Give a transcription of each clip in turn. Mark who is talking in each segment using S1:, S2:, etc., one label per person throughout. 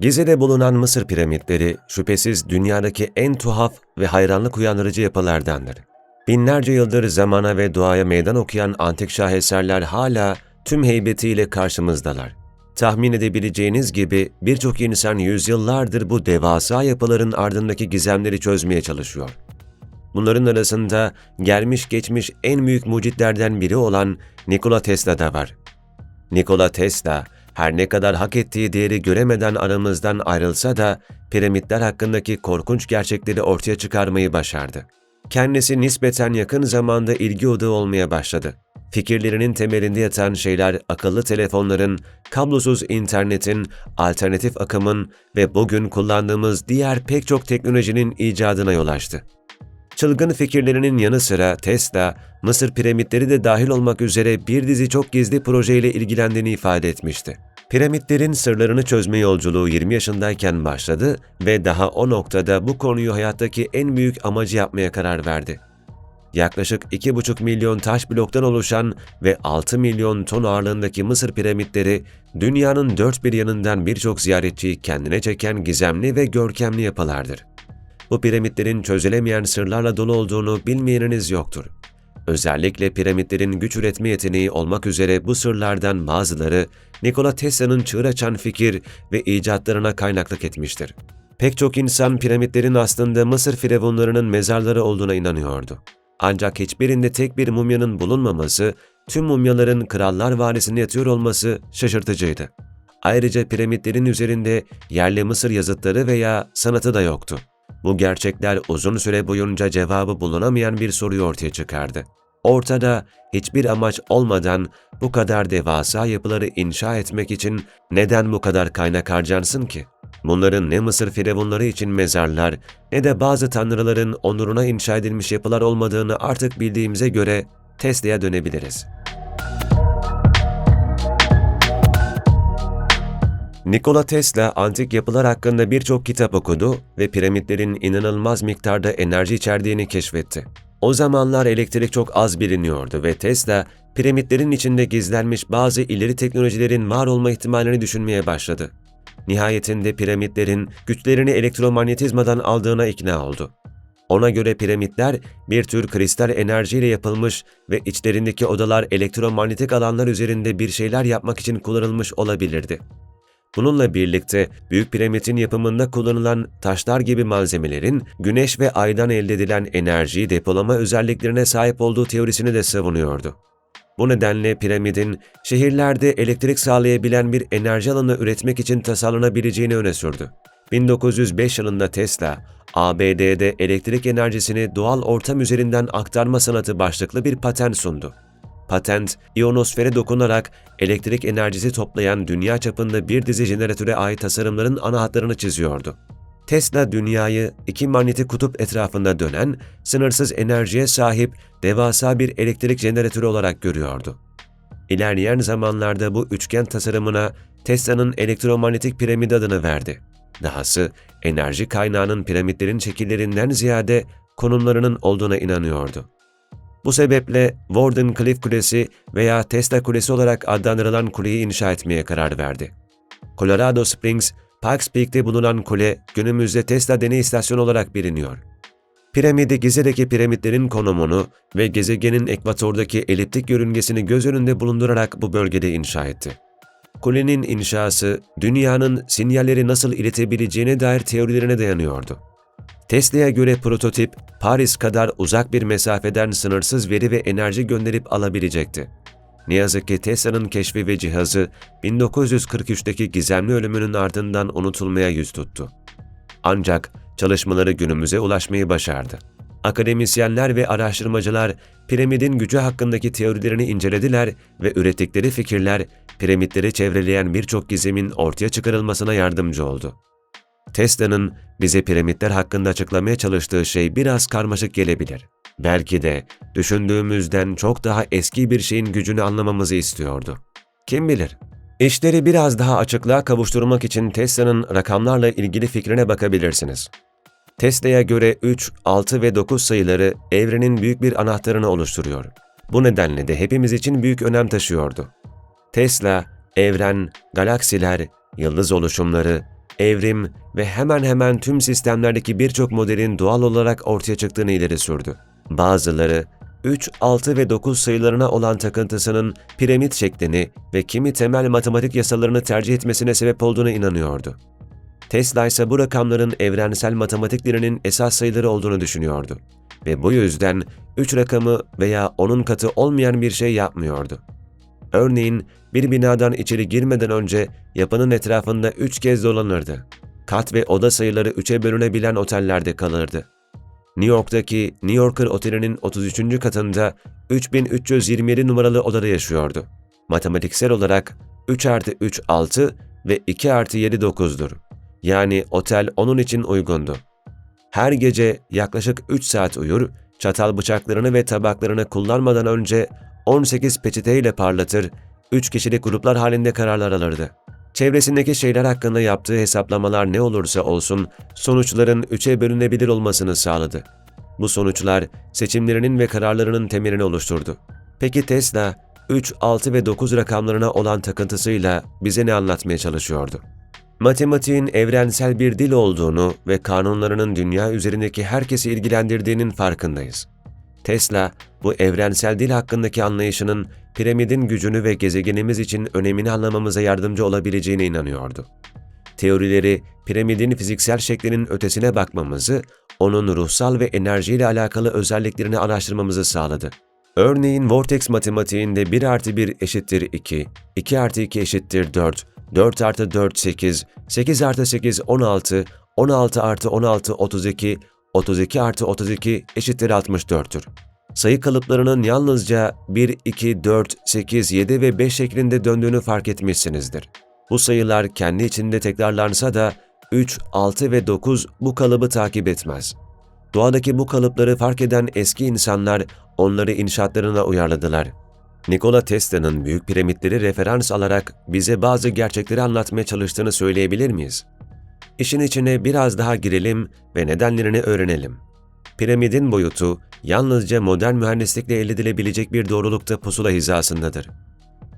S1: Gize'de bulunan Mısır piramitleri şüphesiz dünyadaki en tuhaf ve hayranlık uyandırıcı yapılardandır. Binlerce yıldır zamana ve doğaya meydan okuyan antik şaheserler hala tüm heybetiyle karşımızdalar. Tahmin edebileceğiniz gibi birçok insan yüzyıllardır bu devasa yapıların ardındaki gizemleri çözmeye çalışıyor. Bunların arasında gelmiş geçmiş en büyük mucitlerden biri olan Nikola Tesla da var. Nikola Tesla, her ne kadar hak ettiği değeri göremeden aramızdan ayrılsa da piramitler hakkındaki korkunç gerçekleri ortaya çıkarmayı başardı. Kendisi nispeten yakın zamanda ilgi odağı olmaya başladı. Fikirlerinin temelinde yatan şeyler akıllı telefonların, kablosuz internetin, alternatif akımın ve bugün kullandığımız diğer pek çok teknolojinin icadına yol açtı. Çılgın fikirlerinin yanı sıra Tesla, Mısır piramitleri de dahil olmak üzere bir dizi çok gizli projeyle ilgilendiğini ifade etmişti. Piramitlerin sırlarını çözme yolculuğu 20 yaşındayken başladı ve daha o noktada bu konuyu hayattaki en büyük amacı yapmaya karar verdi. Yaklaşık 2,5 milyon taş bloktan oluşan ve 6 milyon ton ağırlığındaki Mısır piramitleri dünyanın dört bir yanından birçok ziyaretçiyi kendine çeken gizemli ve görkemli yapılardır. Bu piramitlerin çözülemeyen sırlarla dolu olduğunu bilmeyeniniz yoktur. Özellikle piramitlerin güç üretme yeteneği olmak üzere bu sırlardan bazıları Nikola Tesla'nın çığır açan fikir ve icatlarına kaynaklık etmiştir. Pek çok insan piramitlerin aslında Mısır firavunlarının mezarları olduğuna inanıyordu. Ancak hiçbirinde tek bir mumyanın bulunmaması, tüm mumyaların krallar varisinde yatıyor olması şaşırtıcıydı. Ayrıca piramitlerin üzerinde yerli Mısır yazıtları veya sanatı da yoktu. Bu gerçekler uzun süre boyunca cevabı bulunamayan bir soruyu ortaya çıkardı. Ortada hiçbir amaç olmadan bu kadar devasa yapıları inşa etmek için neden bu kadar kaynak harcansın ki? Bunların ne Mısır firavunları için mezarlar ne de bazı tanrıların onuruna inşa edilmiş yapılar olmadığını artık bildiğimize göre Tesla'ya dönebiliriz. Nikola Tesla antik yapılar hakkında birçok kitap okudu ve piramitlerin inanılmaz miktarda enerji içerdiğini keşfetti. O zamanlar elektrik çok az biliniyordu ve Tesla, piramitlerin içinde gizlenmiş bazı ileri teknolojilerin var olma ihtimalini düşünmeye başladı. Nihayetinde piramitlerin güçlerini elektromanyetizmadan aldığına ikna oldu. Ona göre piramitler bir tür kristal enerjiyle yapılmış ve içlerindeki odalar elektromanyetik alanlar üzerinde bir şeyler yapmak için kullanılmış olabilirdi. Bununla birlikte Büyük Piramit'in yapımında kullanılan taşlar gibi malzemelerin güneş ve aydan elde edilen enerjiyi depolama özelliklerine sahip olduğu teorisini de savunuyordu. Bu nedenle piramidin şehirlerde elektrik sağlayabilen bir enerji alanı üretmek için tasarlanabileceğini öne sürdü. 1905 yılında Tesla, ABD'de elektrik enerjisini doğal ortam üzerinden aktarma sanatı başlıklı bir patent sundu. Patent, iyonosfere dokunarak elektrik enerjisi toplayan dünya çapında bir dizi jeneratöre ait tasarımların ana hatlarını çiziyordu. Tesla dünyayı iki manyetik kutup etrafında dönen, sınırsız enerjiye sahip devasa bir elektrik jeneratörü olarak görüyordu. İlerleyen zamanlarda bu üçgen tasarımına Tesla'nın elektromanyetik piramit adını verdi. Dahası enerji kaynağının piramitlerin şekillerinden ziyade konumlarının olduğuna inanıyordu. Bu sebeple Warden Cliff Kulesi veya Tesla Kulesi olarak adlandırılan kuleyi inşa etmeye karar verdi. Colorado Springs, Pikes Peak'te bulunan kule günümüzde Tesla deney istasyonu olarak biliniyor. Piramidi Gize'deki piramitlerin konumunu ve gezegenin ekvatordaki eliptik yörüngesini göz önünde bulundurarak bu bölgede inşa etti. Kulenin inşası, dünyanın sinyalleri nasıl iletebileceğine dair teorilerine dayanıyordu. Tesla'ya göre prototip, Paris kadar uzak bir mesafeden sınırsız veri ve enerji gönderip alabilecekti. Ne yazık ki Tesla'nın keşfi ve cihazı 1943'teki gizemli ölümünün ardından unutulmaya yüz tuttu. Ancak çalışmaları günümüze ulaşmayı başardı. Akademisyenler ve araştırmacılar piramidin gücü hakkındaki teorilerini incelediler ve ürettikleri fikirler piramitleri çevreleyen birçok gizemin ortaya çıkarılmasına yardımcı oldu. Tesla'nın bize piramitler hakkında açıklamaya çalıştığı şey biraz karmaşık gelebilir. Belki de düşündüğümüzden çok daha eski bir şeyin gücünü anlamamızı istiyordu. Kim bilir? İşleri biraz daha açıklığa kavuşturmak için Tesla'nın rakamlarla ilgili fikrine bakabilirsiniz. Tesla'ya göre 3, 6 ve 9 sayıları evrenin büyük bir anahtarını oluşturuyor. Bu nedenle de hepimiz için büyük önem taşıyordu. Tesla, evren, galaksiler, yıldız oluşumları, evrim ve hemen hemen tüm sistemlerdeki birçok modelin doğal olarak ortaya çıktığını ileri sürdü. Bazıları 3, 6 ve 9 sayılarına olan takıntısının piramit şeklini ve kimi temel matematik yasalarını tercih etmesine sebep olduğuna inanıyordu. Tesla ise bu rakamların evrensel matematik dilinin esas sayıları olduğunu düşünüyordu ve bu yüzden 3 rakamı veya onun katı olmayan bir şey yapmıyordu. Örneğin bir binadan içeri girmeden önce yapının etrafında 3 kez dolanırdı. Kat ve oda sayıları 3'e bölünebilen otellerde kalırdı. New York'taki New Yorker Oteli'nin 33. katında 3327 numaralı odada yaşıyordu. Matematiksel olarak 3 artı 3 6 ve 2 artı 7 9'dur. Yani otel onun için uygundu. Her gece yaklaşık 3 saat uyur, çatal bıçaklarını ve tabaklarını kullanmadan önce 18 peçeteyle parlatır, 3 kişilik gruplar halinde kararlar alırdı. Çevresindeki şeyler hakkında yaptığı hesaplamalar ne olursa olsun sonuçların üçe bölünebilir olmasını sağladı. Bu sonuçlar seçimlerinin ve kararlarının temelini oluşturdu. Peki Tesla 3, 6 ve 9 rakamlarına olan takıntısıyla bize ne anlatmaya çalışıyordu? Matematiğin evrensel bir dil olduğunu ve kanunlarının dünya üzerindeki herkesi ilgilendirdiğinin farkındayız. Tesla, bu evrensel dil hakkındaki anlayışının piramidin gücünü ve gezegenimiz için önemini anlamamıza yardımcı olabileceğine inanıyordu. Teorileri, piramidin fiziksel şeklinin ötesine bakmamızı, onun ruhsal ve enerjiyle alakalı özelliklerini araştırmamızı sağladı. Örneğin Vortex matematiğinde 1 artı 1 eşittir 2, 2 artı 2 eşittir 4, 4 artı 4 8, 8 artı 8 16, 16 artı 16 32, 32 artı 32 eşittir 64'tür. Sayı kalıplarının yalnızca 1, 2, 4, 8, 7 ve 5 şeklinde döndüğünü fark etmişsinizdir. Bu sayılar kendi içinde tekrarlansa da 3, 6 ve 9 bu kalıbı takip etmez. Doğadaki bu kalıpları fark eden eski insanlar onları inşaatlarına uyarladılar. Nikola Tesla'nın büyük piramitleri referans alarak bize bazı gerçekleri anlatmaya çalıştığını söyleyebilir miyiz? İşin içine biraz daha girelim ve nedenlerini öğrenelim. Piramidin boyutu yalnızca modern mühendislikle elde edilebilecek bir doğrulukta pusula hizasındadır.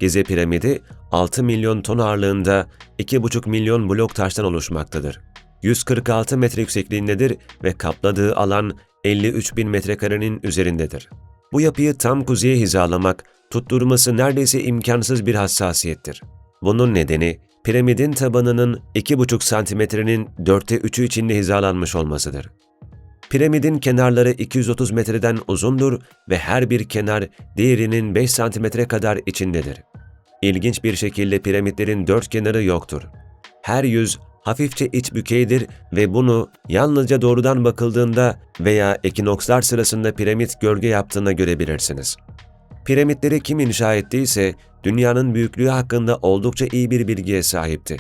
S1: Gize piramidi 6 milyon ton ağırlığında 2,5 milyon blok taştan oluşmaktadır. 146 metre yüksekliğindedir ve kapladığı alan 53 bin metrekarenin üzerindedir. Bu yapıyı tam kuzeye hizalamak, tutturması neredeyse imkansız bir hassasiyettir. Bunun nedeni piramidin tabanının 2,5 santimetrenin dörtte üçü içinde hizalanmış olmasıdır. Piramidin kenarları 230 metreden uzundur ve her bir kenar diğerinin 5 santimetre kadar içindedir. İlginç bir şekilde piramitlerin dört kenarı yoktur. Her yüz hafifçe iç bükeydir ve bunu yalnızca doğrudan bakıldığında veya ekinokslar sırasında piramit gölge yaptığında görebilirsiniz. Piramitleri kim inşa ettiyse dünyanın büyüklüğü hakkında oldukça iyi bir bilgiye sahipti.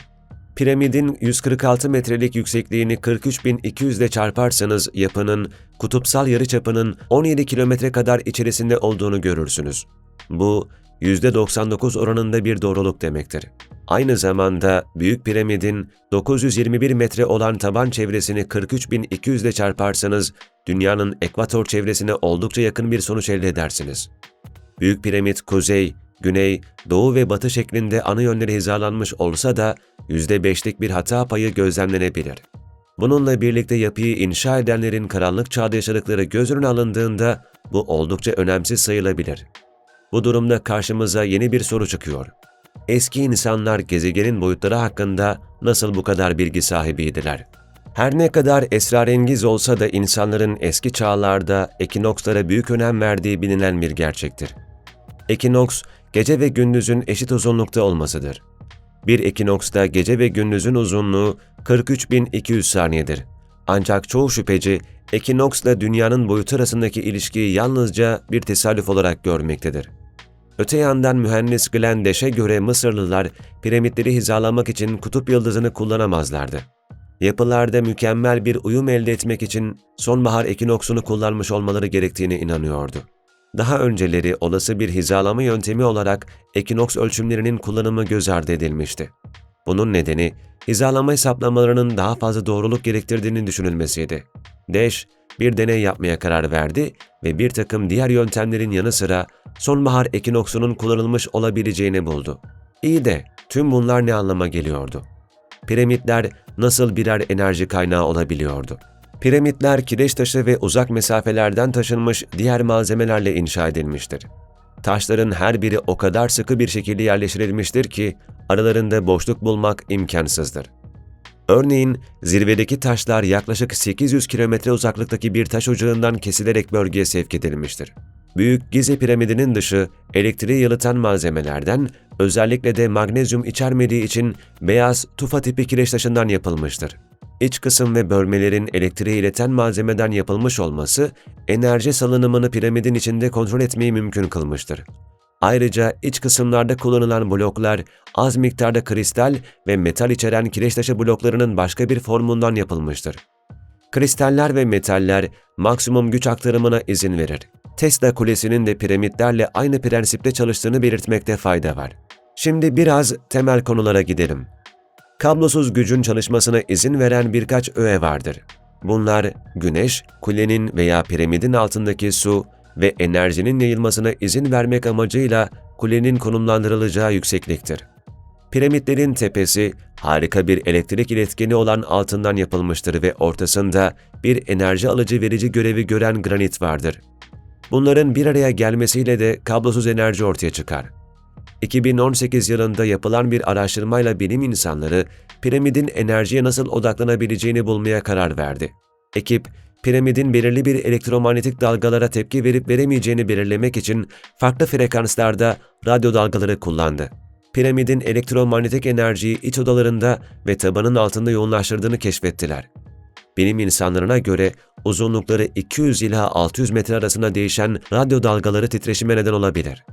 S1: Piramidin 146 metrelik yüksekliğini 43.200 ile çarparsanız yapının kutupsal yarıçapının 17 kilometre kadar içerisinde olduğunu görürsünüz. Bu %99 oranında bir doğruluk demektir. Aynı zamanda Büyük Piramidin 921 metre olan taban çevresini 43.200 ile çarparsanız dünyanın ekvator çevresine oldukça yakın bir sonuç elde edersiniz. Büyük Piramit kuzey, güney, doğu ve batı şeklinde ana yönleri hizalanmış olsa da %5'lik bir hata payı gözlemlenebilir. Bununla birlikte yapıyı inşa edenlerin karanlık çağda yaşadıkları göz önüne alındığında bu oldukça önemsiz sayılabilir. Bu durumda karşımıza yeni bir soru çıkıyor. Eski insanlar gezegenin boyutları hakkında nasıl bu kadar bilgi sahibiydiler? Her ne kadar esrarengiz olsa da insanların eski çağlarda ekinokslara büyük önem verdiği bilinen bir gerçektir. Ekinoks, gece ve gündüzün eşit uzunlukta olmasıdır. Bir ekinoksta gece ve gündüzün uzunluğu 43.200 saniyedir. Ancak çoğu şüpheci ekinoksla dünyanın boyutu arasındaki ilişkiyi yalnızca bir tesadüf olarak görmektedir. Öte yandan mühendis Glenn Deş'e göre Mısırlılar piramitleri hizalamak için kutup yıldızını kullanamazlardı. Yapılarda mükemmel bir uyum elde etmek için sonbahar ekinoksunu kullanmış olmaları gerektiğine inanıyordu. Daha önceleri olası bir hizalama yöntemi olarak ekinoks ölçümlerinin kullanımı göz ardı edilmişti. Bunun nedeni hizalama hesaplamalarının daha fazla doğruluk gerektirdiğini düşünülmesiydi. Deş, bir deney yapmaya karar verdi ve bir takım diğer yöntemlerin yanı sıra sonbahar ekinoksunun kullanılmış olabileceğini buldu. İyi de tüm bunlar ne anlama geliyordu? piramitler nasıl birer enerji kaynağı olabiliyordu? Piramitler kireç taşı ve uzak mesafelerden taşınmış diğer malzemelerle inşa edilmiştir. Taşların her biri o kadar sıkı bir şekilde yerleştirilmiştir ki aralarında boşluk bulmak imkansızdır. Örneğin zirvedeki taşlar yaklaşık 800 kilometre uzaklıktaki bir taş ocağından kesilerek bölgeye sevk edilmiştir. Büyük Gize piramidinin dışı elektriği yalıtan malzemelerden özellikle de magnezyum içermediği için beyaz tufa tipi kireç taşından yapılmıştır. İç kısım ve bölmelerin elektriği ileten malzemeden yapılmış olması enerji salınımını piramidin içinde kontrol etmeyi mümkün kılmıştır. Ayrıca iç kısımlarda kullanılan bloklar az miktarda kristal ve metal içeren kireç taşı bloklarının başka bir formundan yapılmıştır. Kristaller ve metaller maksimum güç aktarımına izin verir. Tesla Kulesi'nin de piramitlerle aynı prensipte çalıştığını belirtmekte fayda var. Şimdi biraz temel konulara gidelim. Kablosuz gücün çalışmasına izin veren birkaç öğe vardır. Bunlar güneş, kulenin veya piramidin altındaki su ve enerjinin yayılmasına izin vermek amacıyla kulenin konumlandırılacağı yüksekliktir. Piramitlerin tepesi harika bir elektrik iletkeni olan altından yapılmıştır ve ortasında bir enerji alıcı verici görevi gören granit vardır. Bunların bir araya gelmesiyle de kablosuz enerji ortaya çıkar. 2018 yılında yapılan bir araştırmayla bilim insanları piramidin enerjiye nasıl odaklanabileceğini bulmaya karar verdi. Ekip, piramidin belirli bir elektromanyetik dalgalara tepki verip veremeyeceğini belirlemek için farklı frekanslarda radyo dalgaları kullandı. Piramidin elektromanyetik enerjiyi iç odalarında ve tabanın altında yoğunlaştırdığını keşfettiler. Bilim insanlarına göre uzunlukları 200 ila 600 metre arasında değişen radyo dalgaları titreşime neden olabilir.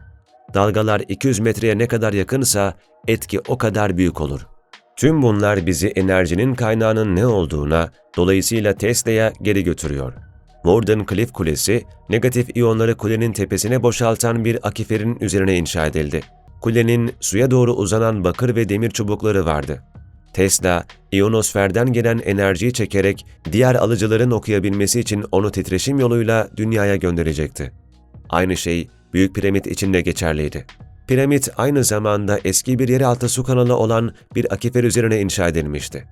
S1: Dalgalar 200 metreye ne kadar yakınsa etki o kadar büyük olur. Tüm bunlar bizi enerjinin kaynağının ne olduğuna, dolayısıyla Tesla'ya geri götürüyor. Warden Cliff Kulesi, negatif iyonları kulenin tepesine boşaltan bir akiferin üzerine inşa edildi. Kulenin suya doğru uzanan bakır ve demir çubukları vardı. Tesla, iyonosferden gelen enerjiyi çekerek diğer alıcıların okuyabilmesi için onu titreşim yoluyla dünyaya gönderecekti. Aynı şey Büyük Piramit için de geçerliydi. Piramit aynı zamanda eski bir yeraltı su kanalı olan bir akifer üzerine inşa edilmişti.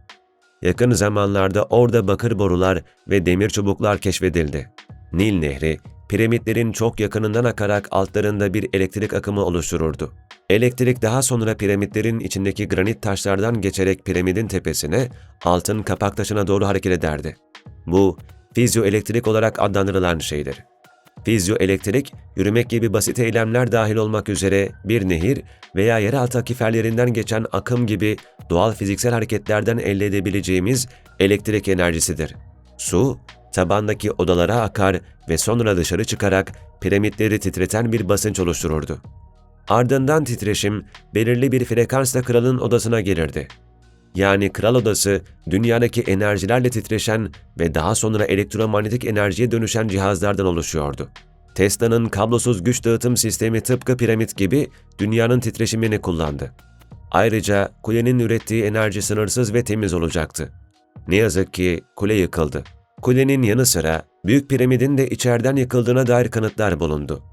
S1: Yakın zamanlarda orada bakır borular ve demir çubuklar keşfedildi. Nil Nehri, piramitlerin çok yakınından akarak altlarında bir elektrik akımı oluştururdu. Elektrik daha sonra piramitlerin içindeki granit taşlardan geçerek piramidin tepesine, altın kapak taşına doğru hareket ederdi. Bu, fizyoelektrik olarak adlandırılan şeydir. Fizyoelektrik, yürümek gibi basit eylemler dahil olmak üzere bir nehir veya yeraltı akiferlerinden geçen akım gibi doğal fiziksel hareketlerden elde edebileceğimiz elektrik enerjisidir. Su, tabandaki odalara akar ve sonra dışarı çıkarak piramitleri titreten bir basınç oluştururdu. Ardından titreşim belirli bir frekansla kralın odasına gelirdi. Yani kral odası dünyadaki enerjilerle titreşen ve daha sonra elektromanyetik enerjiye dönüşen cihazlardan oluşuyordu. Tesla'nın kablosuz güç dağıtım sistemi tıpkı piramit gibi dünyanın titreşimini kullandı. Ayrıca kulenin ürettiği enerji sınırsız ve temiz olacaktı. Ne yazık ki kule yıkıldı. Kulenin yanı sıra Büyük Piramidin de içeriden yıkıldığına dair kanıtlar bulundu.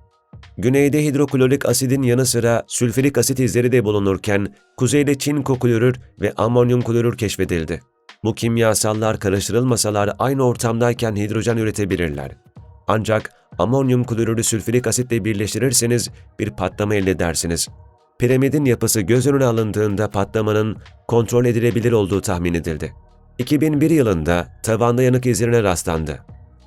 S1: Güneyde hidroklorik asidin yanı sıra sülfürik asit izleri de bulunurken kuzeyde çinko klorür ve amonyum klorür keşfedildi. Bu kimyasallar karıştırılmasalar aynı ortamdayken hidrojen üretebilirler. Ancak amonyum klorürü sülfürik asitle birleştirirseniz bir patlama elde edersiniz. Piramidin yapısı göz önüne alındığında patlamanın kontrol edilebilir olduğu tahmin edildi. 2001 yılında tavanda yanık izlerine rastlandı.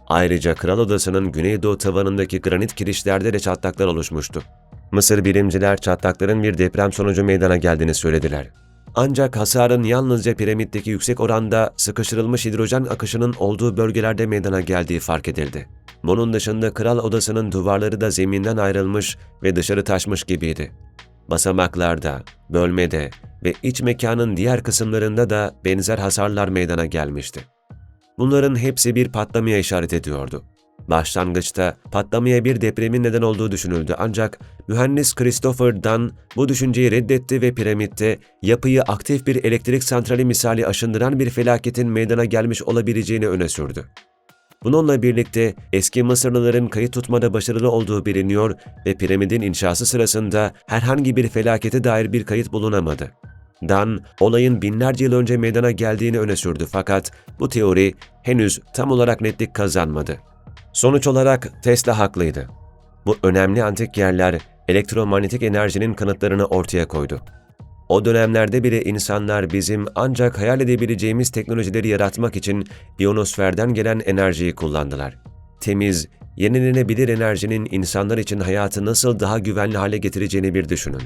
S1: Ayrıca kral odasının güneydoğu tavanındaki granit kirişlerde de çatlaklar oluşmuştu. Mısır bilimciler çatlakların bir deprem sonucu meydana geldiğini söylediler. Ancak hasarın yalnızca piramitteki yüksek oranda sıkıştırılmış hidrojen akışının olduğu bölgelerde meydana geldiği fark edildi. Bunun dışında kral odasının duvarları da zeminden ayrılmış ve dışarı taşmış gibiydi. Basamaklarda, bölmede ve iç mekanın diğer kısımlarında da benzer hasarlar meydana gelmişti. Bunların hepsi bir patlamaya işaret ediyordu. Başlangıçta patlamaya bir depremin neden olduğu düşünüldü ancak mühendis Christopher Dunn bu düşünceyi reddetti ve piramitte yapıyı aktif bir elektrik santrali misali aşındıran bir felaketin meydana gelmiş olabileceğini öne sürdü. Bununla birlikte eski Mısırlıların kayıt tutmada başarılı olduğu biliniyor ve piramidin inşası sırasında herhangi bir felakete dair bir kayıt bulunamadı. Dan, olayın binlerce yıl önce meydana geldiğini öne sürdü fakat bu teori henüz tam olarak netlik kazanmadı. Sonuç olarak Tesla haklıydı. Bu önemli antik yerler elektromanyetik enerjinin kanıtlarını ortaya koydu. O dönemlerde bile insanlar bizim ancak hayal edebileceğimiz teknolojileri yaratmak için ionosferden gelen enerjiyi kullandılar. Temiz, yenilenebilir enerjinin insanlar için hayatı nasıl daha güvenli hale getireceğini bir düşünün.